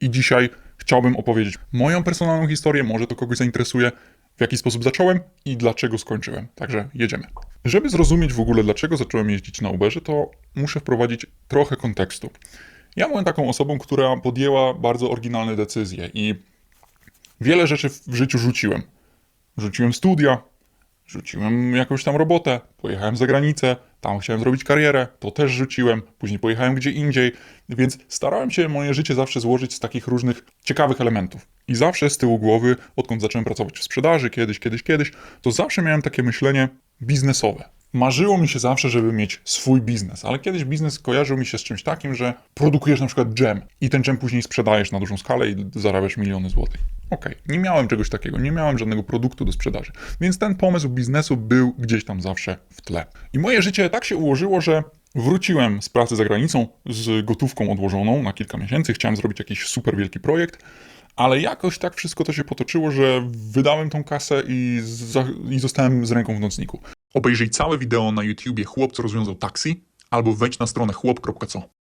I dzisiaj chciałbym opowiedzieć moją personalną historię, może to kogoś zainteresuje, w jaki sposób zacząłem i dlaczego skończyłem. Także jedziemy. Żeby zrozumieć w ogóle, dlaczego zacząłem jeździć na Uberze, to muszę wprowadzić trochę kontekstu. Ja byłem taką osobą, która podjęła bardzo oryginalne decyzje i wiele rzeczy w życiu rzuciłem. Rzuciłem studia, rzuciłem jakąś tam robotę, pojechałem za granicę, tam chciałem zrobić karierę, to też rzuciłem, później pojechałem gdzie indziej, więc starałem się moje życie zawsze złożyć z takich różnych ciekawych elementów. I zawsze z tyłu głowy, odkąd zacząłem pracować w sprzedaży, kiedyś, kiedyś, kiedyś, to zawsze miałem takie myślenie biznesowe. Marzyło mi się zawsze, żeby mieć swój biznes, ale kiedyś biznes kojarzył mi się z czymś takim, że produkujesz na przykład dżem i ten dżem później sprzedajesz na dużą skalę i zarabiasz miliony złotych. Okej, nie miałem czegoś takiego, nie miałem żadnego produktu do sprzedaży, więc ten pomysł biznesu był gdzieś tam zawsze w tle. I moje życie tak się ułożyło, że wróciłem z pracy za granicą z gotówką odłożoną na kilka miesięcy, chciałem zrobić jakiś super wielki projekt, ale jakoś tak wszystko to się potoczyło, że wydałem tą kasę i, i zostałem z ręką w nocniku. Obejrzyj całe wideo na YouTubie Chłop, co rozwiązał taksi, albo wejdź na stronę chłop.co.